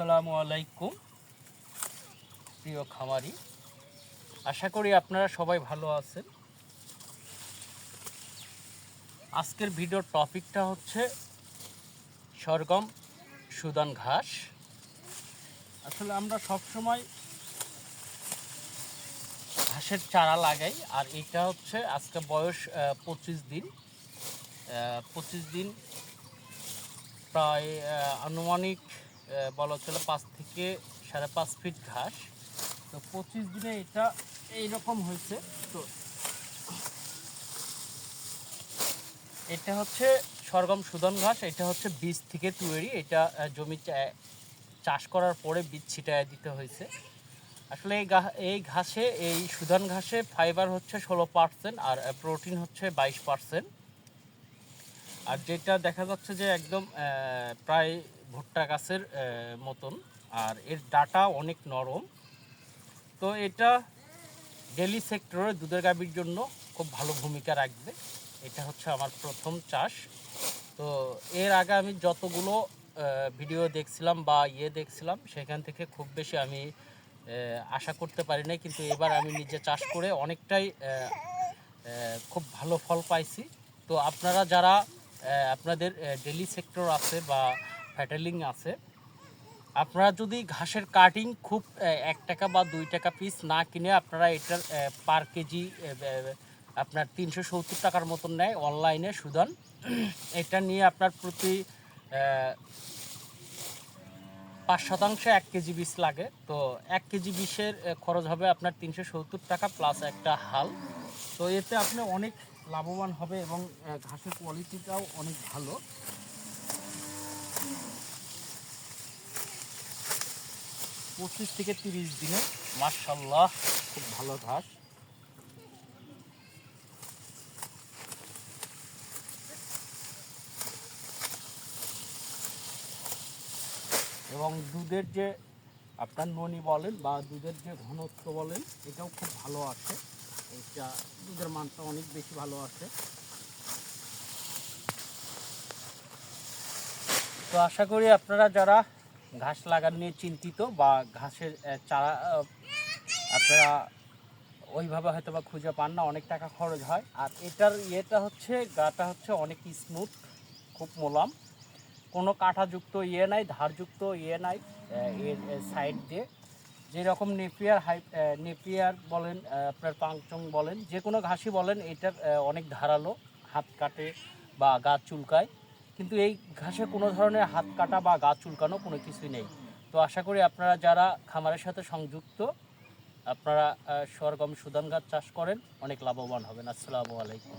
আসসালামু আলাইকুম। প্রিয় খামারি, আশা করি আপনারা সবাই ভালো আছেন। আজকের ভিডিওর টপিকটা হচ্ছে সরগম সুদান ঘাস। আসলে আমরা সবসময় ঘাসের চারা লাগাই, আর এটা হচ্ছে আজকে বয়স পঁচিশ দিন। পঁচিশ দিন প্রায় আনুমানিক বলা চলে পাঁচ থেকে সাড়ে পাঁচ ফিট ঘাস। তো পঁচিশ দিনে এটা এইরকম হয়েছে। তো এটা হচ্ছে সরগম সুদন ঘাস, এটা হচ্ছে বীজ থেকে তৈরি। এটা জমি চাষ করার পরে বীজ ছিটায় দিতে হয়েছে। আসলে এই এই ঘাসে, এই সুদান ঘাসে ফাইবার হচ্ছে ষোলো পার্সেন্ট আর প্রোটিন হচ্ছে বাইশ পার্সেন্ট। আর যেটা দেখা যাচ্ছে যে একদম প্রায় ভুট্টা গাছের মতন। আর এর ডাটা অনেক নরম। তো এটা ডেলি সেক্টরে দুধের গাভীর জন্য খুব ভালো ভূমিকা রাখবে। এটা হচ্ছে আমার প্রথম চাষ। তো এর আগে আমি যতগুলো ভিডিও দেখছিলাম বা ইয়ে দেখছিলাম, সেখান থেকে খুব বেশি আমি আশা করতে পারি নাই। কিন্তু এবার আমি নিজে চাষ করে অনেকটাই খুব ভালো ফল পাইছি। তো আপনারা যারা আপনাদের ডেলি সেক্টর আছে বা ফ্যাটেলিং আছে। আপনারা যদি ঘাসের কাটিং খুব এক টাকা বা দুই টাকা পিস না কিনে আপনারা এটার পার কেজি আপনার তিনশো সত্তর টাকার মতন নেয় অনলাইনে সুদান। এটা নিয়ে আপনার প্রতি পাঁচ শতাংশ এক কেজি বীজ লাগে। তো এক কেজি বিষের খরচ হবে আপনার তিনশো সত্তর টাকা প্লাস একটা হাল। তো এতে আপনি অনেক লাভবান হবে এবং ঘাসের কোয়ালিটিটাও অনেক ভালো। পঁচিশ থেকে তিরিশ দিনে মার্শাল্লাহ খুব ভালো ঘাস। এবং দুধের যে আপনার ননি বলেন বা দুধের যে ঘনত্ব বলেন, এটাও খুব ভালো আছে। এটা দুধের মানটা অনেক বেশি ভালো আছে। তো আশা করি আপনারা যারা ঘাস লাগান নিয়ে চিন্তিত বা ঘাসের চারা আপনারা ওইভাবে হয়তো বা খুঁজে পান না, অনেক টাকা খরচ হয়। আর এটার ইয়েটা হচ্ছে, গাটা হচ্ছে অনেক স্মুথ খুব মোলাম। কোনো কাঁটাযুক্ত ইয়ে নাই, ধারযুক্ত ইয়ে নাই এর সাইড দিয়ে। যেরকম নেপিয়ার হাই নেপিয়ার বলেন আপনার পাংচং বলেন, যে কোনো ঘাসই বলেন, এটার অনেক ধারালো, হাত কাটে বা গা চুলকায়। কিন্তু এই ঘাসে কোনো ধরনের হাত কাটা বা গাছ চুলকানো কোনো কিছুই নেই। তো আশা করি আপনারা যারা খামারের সাথে সংযুক্ত, আপনারা সরগম সুদান গাছ চাষ করেন, অনেক লাভবান হবেন। আসসালামু আলাইকুম।